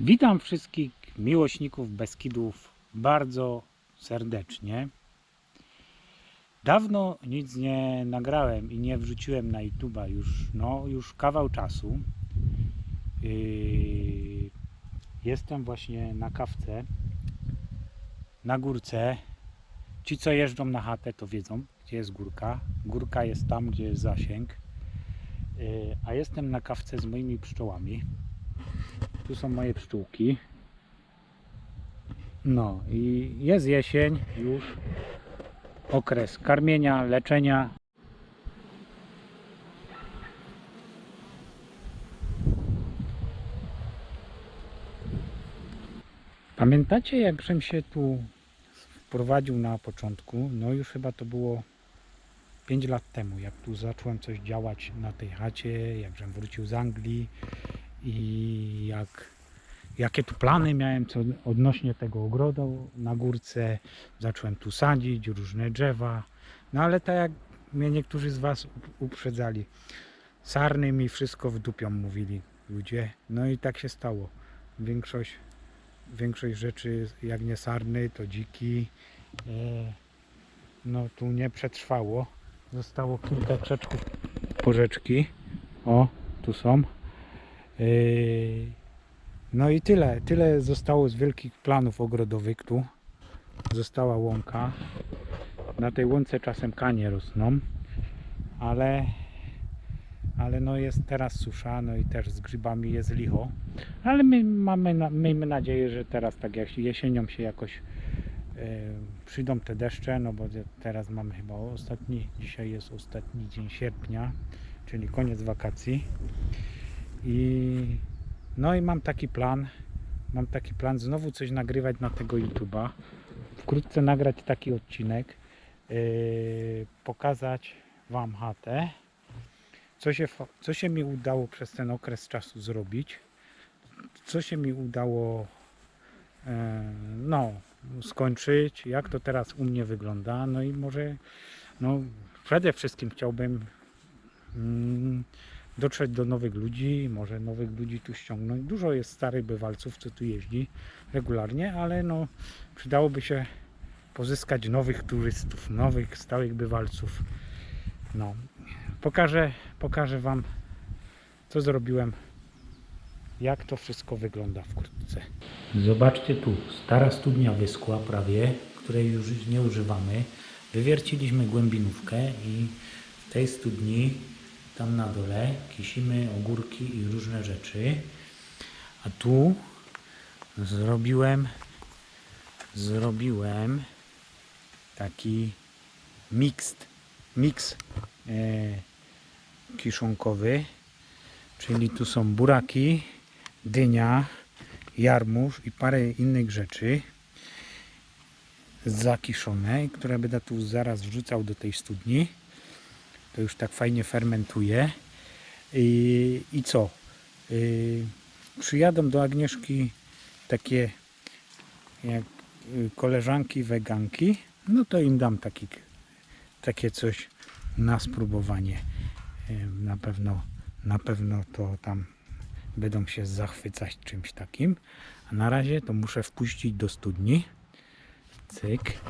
Witam wszystkich miłośników Beskidów bardzo serdecznie. Dawno nic nie nagrałem i nie wrzuciłem na YouTube'a już, no, już kawał czasu. Yy, jestem właśnie na kawce, na górce. Ci, co jeżdżą na chatę, to wiedzą, gdzie jest górka. Górka jest tam, gdzie jest zasięg. Yy, a jestem na kawce z moimi pszczołami. Tu są moje pszczółki. No i jest jesień już. Okres karmienia, leczenia. Pamiętacie jak żem się tu wprowadził na początku? No już chyba to było 5 lat temu, jak tu zacząłem coś działać na tej chacie, jak żem wrócił z Anglii i jak, jakie tu plany miałem co odnośnie tego ogrodu na górce. Zacząłem tu sadzić różne drzewa. No ale tak jak mnie niektórzy z Was up- uprzedzali, sarny mi wszystko w dupią mówili ludzie. No i tak się stało. Większość, większość rzeczy, jak nie sarny, to dziki. E, no tu nie przetrwało. Zostało kilka krzaczków porzeczki. O, tu są. Yy, No i tyle. Tyle zostało z wielkich planów ogrodowych tu. Została łąka. Na tej łące czasem kanie rosną, ale, ale no jest teraz susza, no i też z grzybami jest licho. Ale my mamy, miejmy nadzieję, że teraz tak jak jesienią się jakoś yy, przyjdą te deszcze, no bo teraz mamy chyba ostatni, dzisiaj jest ostatni dzień sierpnia, czyli koniec wakacji. I no i mam taki plan. Mam taki plan znowu coś nagrywać na tego YouTube'a. Wkrótce nagrać taki odcinek. yy, pokazać Wam chatę. Co się, co się mi udało przez ten okres czasu zrobić. Co się mi udało yy, no, skończyć. Jak to teraz u mnie wygląda. No i może no, przede wszystkim chciałbym mm, dotrzeć do nowych ludzi, może nowych ludzi tu ściągnąć. Dużo jest starych bywalców, co tu jeździ regularnie, ale no przydałoby się pozyskać nowych turystów, nowych stałych bywalców. No, pokażę, pokażę Wam, co zrobiłem, jak to wszystko wygląda wkrótce. Zobaczcie tu, stara studnia wyschła prawie, której już nie używamy. Wywierciliśmy głębinówkę i w tej studni tam na dole kisimy ogórki i różne rzeczy. A tu zrobiłem zrobiłem taki mixed, mix e, kiszonkowy, czyli tu są buraki, dynia, jarmuż i parę innych rzeczy zakiszone, które będę tu zaraz wrzucał do tej studni to już tak fajnie fermentuje. I, i co? Yy, przyjadą do Agnieszki takie jak y, koleżanki weganki, no to im dam taki, takie coś na spróbowanie. Yy, Na pewno, na pewno to tam będą się zachwycać czymś takim. A na razie to muszę wpuścić do studni. Cyk.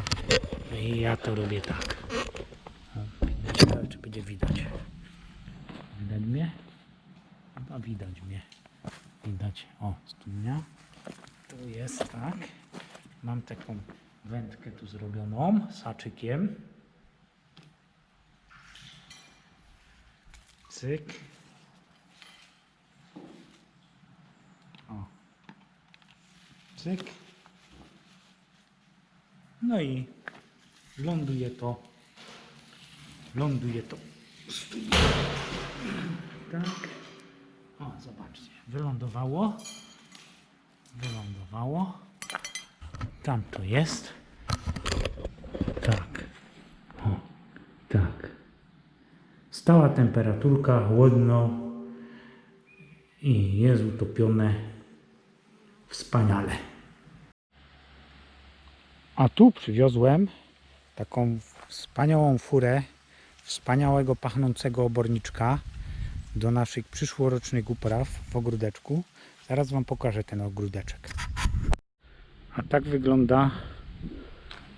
I ja to robię tak. Ciekawe, czy będzie widać. Widać mnie? Chyba widać mnie. Widać. O, studnia. Tu jest, tak. Mam taką wędkę tu zrobioną saczykiem. Cyk. O. Cyk. No i ląduje to ląduje to. Tak. O, zobaczcie. Wylądowało. Wylądowało. Tam to jest. Tak. O, tak. Stała temperaturka, chłodno i jest utopione wspaniale. A tu przywiozłem taką wspaniałą furę wspaniałego pachnącego oborniczka do naszych przyszłorocznych upraw w ogródeczku. Zaraz Wam pokażę ten ogródeczek. A tak wygląda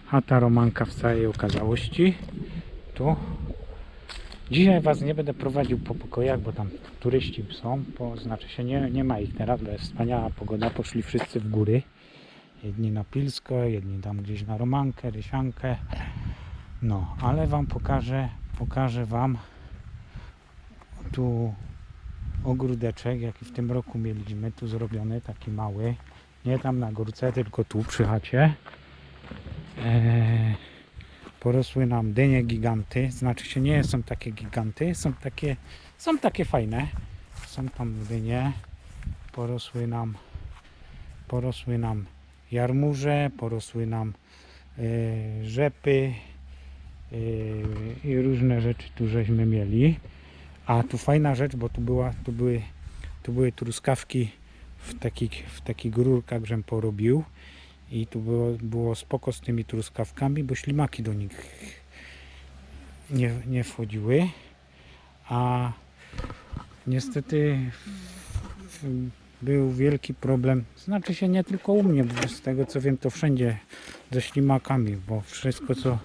chata Romanka w całej okazałości. Tu. Dzisiaj Was nie będę prowadził po pokojach, bo tam turyści są. Po, znaczy się nie, nie ma ich teraz, bo jest wspaniała pogoda. Poszli wszyscy w góry. Jedni na Pilsko, jedni tam gdzieś na Romankę, Rysiankę. No, ale Wam pokażę, pokażę Wam tu ogródeczek, jaki w tym roku mieliśmy tu zrobiony, taki mały. Nie tam na górce, tylko tu przy chacie. Eee, porosły nam dynie giganty, znaczy się nie są takie giganty, są takie, są takie fajne. Są tam dynie, porosły nam, porosły nam jarmuże, porosły nam e, rzepy i różne rzeczy tu żeśmy mieli. A tu fajna rzecz, bo tu, była, tu, były, tu były truskawki w takich, w takich rurkach, żem porobił. I tu było, było spoko z tymi truskawkami, bo ślimaki do nich nie, nie wchodziły. A niestety był wielki problem. Znaczy się nie tylko u mnie, bo z tego co wiem to wszędzie ze ślimakami, bo wszystko co,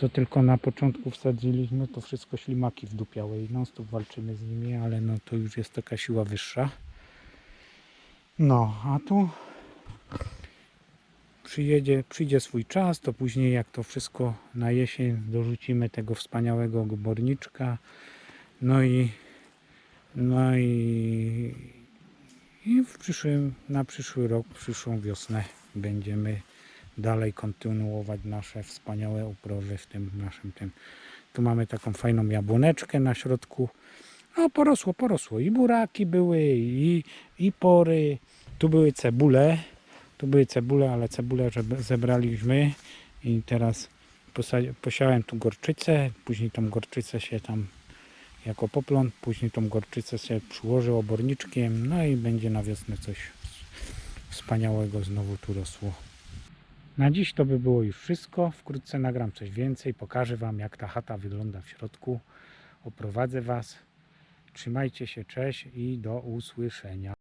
co tylko na początku wsadziliśmy to wszystko ślimaki wdupiały i non stop walczymy z nimi, ale no to już jest taka siła wyższa. No, a tu przyjedzie, przyjdzie swój czas, to później jak to wszystko na jesień dorzucimy tego wspaniałego gborniczka. No i no i, i w przyszłym, na przyszły rok, przyszłą wiosnę będziemy dalej kontynuować nasze wspaniałe uprawy w tym naszym tym. Tu mamy taką fajną jabłoneczkę na środku. No porosło, porosło. I buraki były, i, i pory. Tu były cebule. Tu były cebule, ale cebule zebraliśmy i teraz posiałem tu gorczycę. Później tą gorczycę się tam jako poplon, później tą gorczycę się przyłożę oborniczkiem, no i będzie na wiosnę coś wspaniałego znowu tu rosło. Na dziś to by było już wszystko. Wkrótce nagram coś więcej, pokażę Wam jak ta chata wygląda w środku. Oprowadzę Was. Trzymajcie się, cześć i do usłyszenia.